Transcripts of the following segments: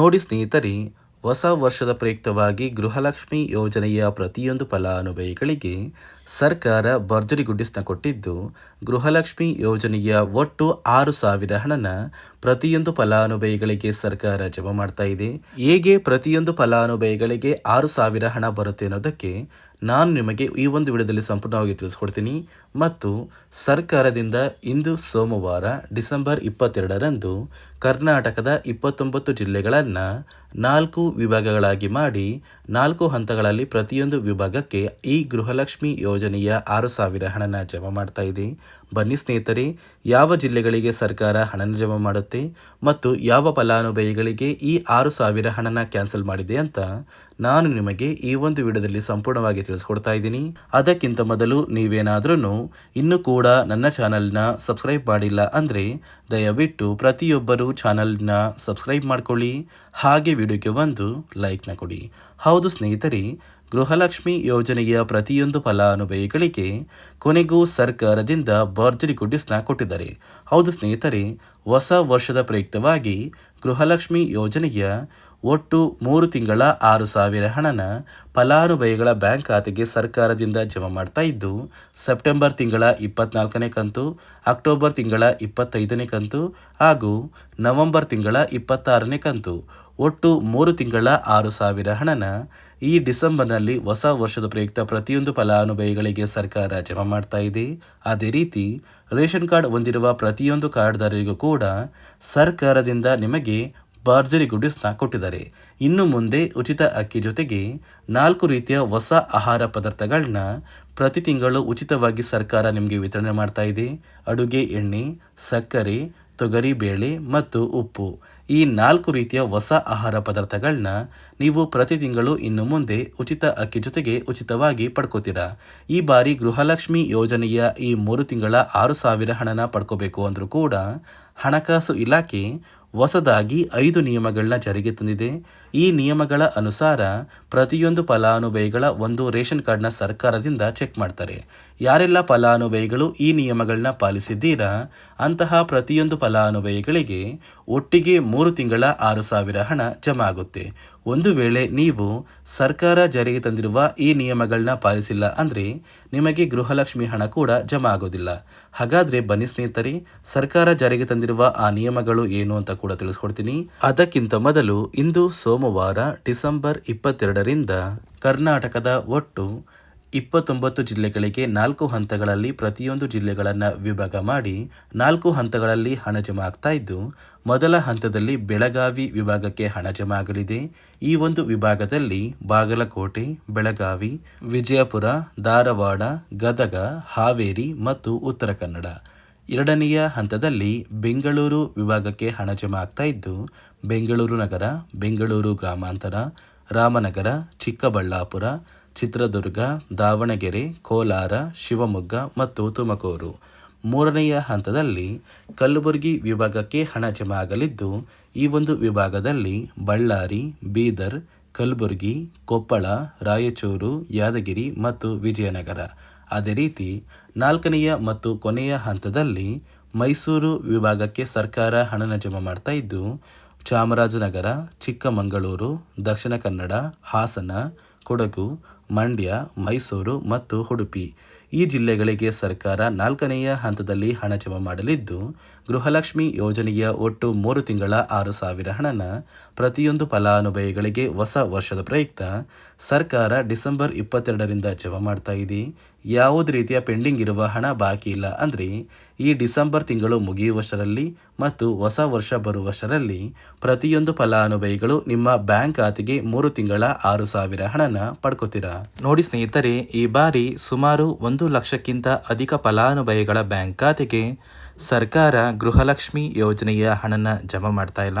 ನೋಡಿ ಸ್ನೇಹಿತರೆ, ಹೊಸ ವರ್ಷದ ಪ್ರಯುಕ್ತವಾಗಿ ಗೃಹಲಕ್ಷ್ಮಿ ಯೋಜನೆಯ ಪ್ರತಿಯೊಂದು ಫಲಾನುಭವಿಗಳಿಗೆ ಸರ್ಕಾರ ಭರ್ಜರಿ ಗುಡ್ಡಿಸ್ನ ಕೊಟ್ಟಿದ್ದು, ಗೃಹಲಕ್ಷ್ಮಿ ಯೋಜನೆಯ ಒಟ್ಟು ಆರು ಸಾವಿರ ಹಣನ ಪ್ರತಿಯೊಂದು ಫಲಾನುಭವಿಗಳಿಗೆ ಸರ್ಕಾರ ಜಮಾ ಮಾಡ್ತಾ ಇದೆ. ಹೇಗೆ ಪ್ರತಿಯೊಂದು ಫಲಾನುಭವಿಗಳಿಗೆ ಆರು ಸಾವಿರ ಹಣ ಬರುತ್ತೆ ಅನ್ನೋದಕ್ಕೆ ನಾನು ನಿಮಗೆ ಈ ಒಂದು ವಿಡಿಯೋದಲ್ಲಿ ಸಂಪೂರ್ಣವಾಗಿ ತಿಳಿಸ್ಕೊಡ್ತೀನಿ. ಮತ್ತು ಸರ್ಕಾರದಿಂದ ಇಂದು ಸೋಮವಾರ, ಡಿಸೆಂಬರ್ ಇಪ್ಪತ್ತೆರಡರಂದು ಕರ್ನಾಟಕದ ಇಪ್ಪತ್ತೊಂಬತ್ತು ಜಿಲ್ಲೆಗಳನ್ನು ನಾಲ್ಕು ವಿಭಾಗಗಳಾಗಿ ಮಾಡಿ, ನಾಲ್ಕು ಹಂತಗಳಲ್ಲಿ ಪ್ರತಿಯೊಂದು ವಿಭಾಗಕ್ಕೆ ಈ ಗೃಹಲಕ್ಷ್ಮಿ ಯೋಜನೆಯ ಆರು ಸಾವಿರ ಹಣನ ಜಮಾ ಮಾಡ್ತಾ ಇದೆ. ಬನ್ನಿ ಸ್ನೇಹಿತರೆ, ಯಾವ ಜಿಲ್ಲೆಗಳಿಗೆ ಸರ್ಕಾರ ಹಣನ ಜಮಾ ಮಾಡುತ್ತೆ ಮತ್ತು ಯಾವ ಫಲಾನುಭವಿಗಳಿಗೆ ಈ ಆರು ಸಾವಿರ ಹಣನ ಕ್ಯಾನ್ಸಲ್ ಮಾಡಿದೆ ಅಂತ ನಾನು ನಿಮಗೆ ಈ ಒಂದು ವಿಡಿಯೋದಲ್ಲಿ ಸಂಪೂರ್ಣವಾಗಿ ತಿಳಿಸ್ಕೊಡ್ತಾ ಇದ್ದೀನಿ. ಅದಕ್ಕಿಂತ ಮೊದಲು ನೀವೇನಾದ್ರೂ ಇನ್ನೂ ಕೂಡ ನನ್ನ ಚಾನಲ್ನ ಸಬ್ಸ್ಕ್ರೈಬ್ ಮಾಡಿಲ್ಲ ಅಂದರೆ ದಯವಿಟ್ಟು ಪ್ರತಿಯೊಬ್ಬರು ಚಾನಲ್ನ ಸಬ್ಸ್ಕ್ರೈಬ್ ಮಾಡ್ಕೊಳ್ಳಿ. ಹಾಗೆ ವಿಡಿಯೋಗೆ ಒಂದು ಲೈಕ್ನ ಕೊಡಿ. ಹೌದು ಸ್ನೇಹಿತರೆ ಗೃಹಲಕ್ಷ್ಮಿ ಯೋಜನೆಯ ಪ್ರತಿಯೊಂದು ಫಲಾನುಭವಿಗಳಿಗೆ ಕೊನೆಗೂ ಸರ್ಕಾರದಿಂದ ಭರ್ಜರಿ ಗುಡ್ಡಿಸ್ನ ಕೊಟ್ಟಿದ್ದಾರೆ. ಹೌದು ಸ್ನೇಹಿತರೆ, ಹೊಸ ವರ್ಷದ ಪ್ರಯುಕ್ತವಾಗಿ ಗೃಹಲಕ್ಷ್ಮಿ ಯೋಜನೆಯ ಒಟ್ಟು ಮೂರು ತಿಂಗಳ ಆರು ಸಾವಿರ ಹಣನ ಫಲಾನುಭವಿಗಳ ಬ್ಯಾಂಕ್ ಖಾತೆಗೆ ಸರ್ಕಾರದಿಂದ ಜಮಾ ಮಾಡ್ತಾ ಇದ್ದು, ಸೆಪ್ಟೆಂಬರ್ ತಿಂಗಳ ಇಪ್ಪತ್ನಾಲ್ಕನೇ ಕಂತು, ಅಕ್ಟೋಬರ್ ತಿಂಗಳ ಇಪ್ಪತ್ತೈದನೇ ಕಂತು ಹಾಗೂ ನವೆಂಬರ್ ತಿಂಗಳ ಇಪ್ಪತ್ತಾರನೇ ಕಂತು ಒಟ್ಟು ಮೂರು ತಿಂಗಳ ಆರು ಸಾವಿರ ಹಣನ ಈ ಡಿಸೆಂಬರ್ನಲ್ಲಿ ಹೊಸ ವರ್ಷದ ಪ್ರಯುಕ್ತ ಪ್ರತಿಯೊಂದು ಫಲಾನುಭವಿಗಳಿಗೆ ಸರ್ಕಾರ ಜಮಾ ಮಾಡ್ತಾ ಇದೆ. ಅದೇ ರೀತಿ, ರೇಷನ್ ಕಾರ್ಡ್ ಹೊಂದಿರುವ ಪ್ರತಿಯೊಂದು ಕಾರ್ಡ್ದಾರರಿಗೂ ಕೂಡ ಸರ್ಕಾರದಿಂದ ನಿಮಗೆ ಭರ್ಜರಿ ಗುಡಿಸ್ನ ಕೊಟ್ಟಿದ್ದಾರೆ. ಇನ್ನು ಮುಂದೆ ಉಚಿತ ಅಕ್ಕಿ ಜೊತೆಗೆ ನಾಲ್ಕು ರೀತಿಯ ಹೊಸ ಆಹಾರ ಪದಾರ್ಥಗಳನ್ನ ಪ್ರತಿ ತಿಂಗಳು ಉಚಿತವಾಗಿ ಸರ್ಕಾರ ನಿಮಗೆ ವಿತರಣೆ ಮಾಡ್ತಾ ಇದೆ. ಅಡುಗೆ, ಎಣ್ಣೆ, ಸಕ್ಕರೆ ತೊಗರಿ ಬೇಳೆ ಮತ್ತು ಉಪ್ಪು. ಈ ನಾಲ್ಕು ರೀತಿಯ ಹೊಸ ಆಹಾರ ಪದಾರ್ಥಗಳನ್ನ ನೀವು ಪ್ರತಿ ತಿಂಗಳು ಇನ್ನು ಮುಂದೆ ಉಚಿತ ಅಕ್ಕಿ ಜೊತೆಗೆ ಉಚಿತವಾಗಿ ಪಡ್ಕೋತೀರಾ. ಈ ಬಾರಿ ಗೃಹಲಕ್ಷ್ಮಿ ಯೋಜನೆಯ ಈ ಮೂರು ತಿಂಗಳ ಆರು ಸಾವಿರ ಹಣನ ಪಡ್ಕೋಬೇಕು ಅಂದರೂ ಕೂಡ ಹಣಕಾಸು ಇಲಾಖೆ ಹೊಸದಾಗಿ ಐದು ನಿಯಮಗಳನ್ನ ಜಾರಿಗೆ ತಂದಿದೆ. ಈ ನಿಯಮಗಳ ಅನುಸಾರ ಪ್ರತಿಯೊಂದು ಫಲಾನುಭವಿಗಳ ಒಂದು ರೇಷನ್ ಕಾರ್ಡ್ನ ಸರ್ಕಾರದಿಂದ ಚೆಕ್ ಮಾಡ್ತಾರೆ. ಯಾರೆಲ್ಲ ಫಲಾನುಭವಿಗಳು ಈ ನಿಯಮಗಳನ್ನ ಪಾಲಿಸಿದ್ದೀರಾ? ಅಂತಹ ಪ್ರತಿಯೊಂದು ಫಲಾನುಭವಿಗಳಿಗೆ ಒಟ್ಟಿಗೆ ಮೂರು ತಿಂಗಳ ಆರು ಸಾವಿರ ಹಣ ಜಮಾ ಆಗುತ್ತೆ ಒಂದು ವೇಳೆ ನೀವು ಸರ್ಕಾರ ಜಾರಿಗೆ ತಂದಿರುವ ಈ ನಿಯಮಗಳನ್ನ ಪಾಲಿಸಿಲ್ಲ ಅಂದರೆ ನಿಮಗೆ ಗೃಹಲಕ್ಷ್ಮಿ ಹಣ ಕೂಡ ಜಮಾ ಆಗೋದಿಲ್ಲ ಹಾಗಾದರೆ ಬನ್ನಿ ಸ್ನೇಹಿತರೆ, ಸರ್ಕಾರ ಜಾರಿಗೆ ತಂದಿರುವ ಆ ನಿಯಮಗಳು ಏನು ಅಂತ ಕೂಡ ತಿಳಿಸ್ಕೊಡ್ತೀನಿ. ಅದಕ್ಕಿಂತ ಮೊದಲು ಇಂದು ಸೋಮವಾರ ಡಿಸೆಂಬರ್ ಇಪ್ಪತ್ತೆರಡರಿಂದ ಕರ್ನಾಟಕದ ಒಟ್ಟು ಇಪ್ಪತ್ತೊಂಬತ್ತು ಜಿಲ್ಲೆಗಳಿಗೆ ನಾಲ್ಕು ಹಂತಗಳಲ್ಲಿ ಪ್ರತಿಯೊಂದು ಜಿಲ್ಲೆಗಳನ್ನು ವಿಭಾಗ ಮಾಡಿ ನಾಲ್ಕು ಹಂತಗಳಲ್ಲಿ ಹಣ ಜಮಾ ಆಗ್ತಾ ಇದ್ದು, ಮೊದಲ ಹಂತದಲ್ಲಿ ಬೆಳಗಾವಿ ವಿಭಾಗಕ್ಕೆ ಹಣ ಜಮಾ ಆಗಲಿದೆ. ಈ ಒಂದು ವಿಭಾಗದಲ್ಲಿ ಬಾಗಲಕೋಟೆ, ಬೆಳಗಾವಿ, ವಿಜಯಪುರ, ಧಾರವಾಡ, ಗದಗ, ಹಾವೇರಿ ಮತ್ತು ಉತ್ತರ ಕನ್ನಡ. ಎರಡನೆಯ ಹಂತದಲ್ಲಿ ಬೆಂಗಳೂರು ವಿಭಾಗಕ್ಕೆ ಹಣ ಜಮಾ ಆಗ್ತಾ ಇದ್ದು, ಬೆಂಗಳೂರು ನಗರ, ಬೆಂಗಳೂರು ಗ್ರಾಮಾಂತರ, ರಾಮನಗರ, ಚಿಕ್ಕಬಳ್ಳಾಪುರ ಚಿತ್ರದುರ್ಗ, ದಾವಣಗೆರೆ, ಕೋಲಾರ, ಶಿವಮೊಗ್ಗ ಮತ್ತು ತುಮಕೂರು. ಮೂರನೆಯ ಹಂತದಲ್ಲಿ ಕಲಬುರಗಿ ವಿಭಾಗಕ್ಕೆ ಹಣ ಜಮಾ ಆಗಲಿದ್ದು, ಈ ಒಂದು ವಿಭಾಗದಲ್ಲಿ ಬಳ್ಳಾರಿ, ಬೀದರ್, ಕಲಬುರಗಿ, ಕೊಪ್ಪಳ, ರಾಯಚೂರು, ಯಾದಗಿರಿ ಮತ್ತು ವಿಜಯನಗರ. ಅದೇ ರೀತಿ ನಾಲ್ಕನೆಯ ಮತ್ತು ಕೊನೆಯ ಹಂತದಲ್ಲಿ ಮೈಸೂರು ವಿಭಾಗಕ್ಕೆ ಸರ್ಕಾರ ಹಣನ ಜಮಾ ಮಾಡ್ತಾ ಇದ್ದು, ಚಾಮರಾಜನಗರ, ಚಿಕ್ಕಮಗಳೂರು, ದಕ್ಷಿಣ ಕನ್ನಡ, ಹಾಸನ ಕೊಡಗು, ಮಂಡ್ಯ, ಮೈಸೂರು ಮತ್ತು ಉಡುಪಿ. ಈ ಜಿಲ್ಲೆಗಳಿಗೆ ಸರ್ಕಾರ ನಾಲ್ಕನೆಯ ಹಂತದಲ್ಲಿ ಹಣ ಜಮಾ ಮಾಡಲಿದ್ದು, ಗೃಹಲಕ್ಷ್ಮಿ ಯೋಜನೆಯ ಒಟ್ಟು ಮೂರು ತಿಂಗಳ ಆರು ಸಾವಿರ ಹಣನ ಪ್ರತಿಯೊಂದು ಫಲಾನುಭವಿಗಳಿಗೆ ಹೊಸ ವರ್ಷದ ಪ್ರಯುಕ್ತ ಸರ್ಕಾರ ಡಿಸೆಂಬರ್ ಇಪ್ಪತ್ತೆರಡರಿಂದ ಜಮಾ ಮಾಡ್ತಾ ಇದೆ. ಯಾವುದೇ ರೀತಿಯ ಪೆಂಡಿಂಗ್ ಇರುವ ಹಣ ಬಾಕಿ ಇಲ್ಲ ಅಂದರೆ ಈ ಡಿಸೆಂಬರ್ ತಿಂಗಳು ಮುಗಿಯುವಷ್ಟರಲ್ಲಿ ಮತ್ತು ಹೊಸ ವರ್ಷ ಬರುವಷ್ಟರಲ್ಲಿ ಪ್ರತಿಯೊಂದು ಫಲಾನುಭವಿಗಳು ನಿಮ್ಮ ಬ್ಯಾಂಕ್ ಖಾತೆಗೆ ಮೂರು ತಿಂಗಳ ಆರು ಸಾವಿರ ಹಣನ ಪಡ್ಕೋತೀರಾ? ನೋಡಿ ಸ್ನೇಹಿತರೆ, ಈ ಬಾರಿ ಸುಮಾರು ಒಂದು ಲಕ್ಷಕ್ಕಿಂತ ಅಧಿಕ ಫಲಾನುಭವಿಗಳ ಬ್ಯಾಂಕ್ ಖಾತೆಗೆ ಸರ್ಕಾರ ಗೃಹಲಕ್ಷ್ಮಿ ಯೋಜನೆಯ ಹಣನ ಜಮಾ ಮಾಡ್ತಾ ಇಲ್ಲ.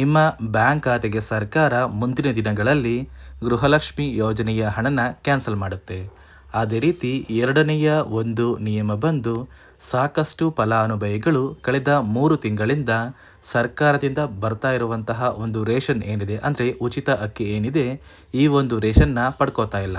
ನಿಮ್ಮ ಬ್ಯಾಂಕ್ ಖಾತೆಗೆ ಸರ್ಕಾರ ಮುಂದಿನ ದಿನಗಳಲ್ಲಿ ಗೃಹಲಕ್ಷ್ಮಿ ಯೋಜನೆಯ ಹಣನ ಕ್ಯಾನ್ಸಲ್ ಮಾಡುತ್ತೆ. ಅದೇ ರೀತಿ ಎರಡನೆಯ ಒಂದು ನಿಯಮ ಬಂದು ಸಾಕಷ್ಟು ಫಲಾನುಭವಿಗಳು ಕಳೆದ ಮೂರು ತಿಂಗಳಿಂದ ಸರ್ಕಾರದಿಂದ ಬರ್ತಾ ಇರುವಂತಹ ಒಂದು ರೇಷನ್ ಏನಿದೆ ಅಂದರೆ ಉಚಿತ ಅಕ್ಕಿ ಏನಿದೆ, ಈ ಒಂದು ರೇಷನ್ನ ಪಡ್ಕೋತಾ ಇಲ್ಲ.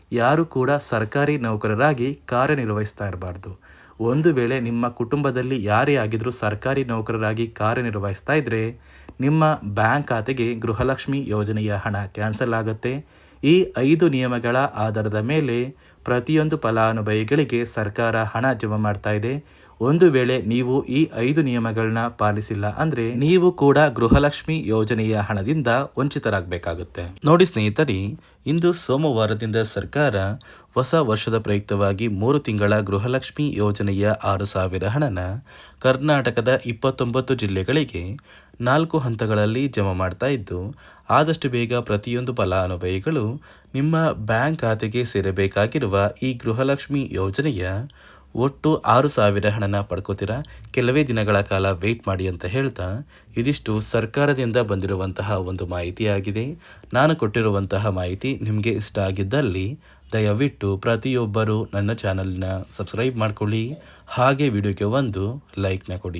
ಯಾರು ಕೂಡ ಸರ್ಕಾರಿ ನೌಕರರಾಗಿ ಕಾರ್ಯನಿರ್ವಹಿಸ್ತಾ ಇರಬಾರ್ದು. ಒಂದು ವೇಳೆ ನಿಮ್ಮ ಕುಟುಂಬದಲ್ಲಿ ಯಾರೇ ಆಗಿದ್ರೂ ಸರ್ಕಾರಿ ನೌಕರರಾಗಿ ಕಾರ್ಯನಿರ್ವಹಿಸ್ತಾ ಇದ್ದರೆ ನಿಮ್ಮ ಬ್ಯಾಂಕ್ ಖಾತೆಗೆ ಗೃಹಲಕ್ಷ್ಮಿ ಯೋಜನೆಯ ಹಣ ಕ್ಯಾನ್ಸಲ್ ಆಗುತ್ತೆ. ಈ ಐದು ನಿಯಮಗಳ ಆಧಾರದ ಮೇಲೆ ಪ್ರತಿಯೊಂದು ಫಲಾನುಭವಿಗಳಿಗೆ ಸರ್ಕಾರ ಹಣ ಜಮಾ ಮಾಡ್ತಾ ಇದೆ. ಒಂದು ವೇಳೆ ನೀವು ಈ ಐದು ನಿಯಮಗಳನ್ನ ಪಾಲಿಸಿಲ್ಲ ಅಂದ್ರೆ ನೀವು ಕೂಡ ಗೃಹಲಕ್ಷ್ಮಿ ಯೋಜನೆಯ ಹಣದಿಂದ ವಂಚಿತರಾಗಬೇಕಾಗುತ್ತೆ. ನೋಡಿ ಸ್ನೇಹಿತರೆ, ಇಂದು ಸೋಮವಾರದಿಂದ ಸರ್ಕಾರ ಹೊಸ ವರ್ಷದ ಪ್ರಯುಕ್ತವಾಗಿ ಮೂರು ತಿಂಗಳ ಗೃಹಲಕ್ಷ್ಮಿ ಯೋಜನೆಯ ಆರು ಸಾವಿರ ಹಣನ ಕರ್ನಾಟಕದ ಇಪ್ಪತ್ತೊಂಬತ್ತು ಜಿಲ್ಲೆಗಳಿಗೆ ನಾಲ್ಕು ಹಂತಗಳಲ್ಲಿ ಜಮಾ ಮಾಡ್ತಾ ಇದ್ದು, ಆದಷ್ಟು ಬೇಗ ಪ್ರತಿಯೊಂದು ಫಲಾನುಭವಿಗಳು ನಿಮ್ಮ ಬ್ಯಾಂಕ್ ಖಾತೆಗೆ ಸೇರಬೇಕಾಗಿರುವ ಈ ಗೃಹಲಕ್ಷ್ಮಿ ಯೋಜನೆಯ ಒಟ್ಟು ಆರು ಸಾವಿರ ಹಣನ ಪಡ್ಕೋತೀರಾ? ಕೆಲವೇ ದಿನಗಳ ಕಾಲ ವೆಯ್ಟ್ ಮಾಡಿ ಅಂತ ಹೇಳ್ತಾ ಇದಿಷ್ಟು ಸರ್ಕಾರದಿಂದ ಬಂದಿರುವಂತಹ ಒಂದು ಮಾಹಿತಿಯಾಗಿದೆ. ನಾನು ಕೊಟ್ಟಿರುವಂತಹ ಮಾಹಿತಿ ನಿಮಗೆ ಇಷ್ಟ ಆಗಿದ್ದಲ್ಲಿ ದಯವಿಟ್ಟು ಪ್ರತಿಯೊಬ್ಬರು ನನ್ನ ಚಾನಲ್ನ ಸಬ್ಸ್ಕ್ರೈಬ್ ಮಾಡ್ಕೊಳ್ಳಿ. ಹಾಗೆ ವಿಡಿಯೋಗೆ ಒಂದು ಲೈಕ್ನ ಕೊಡಿ.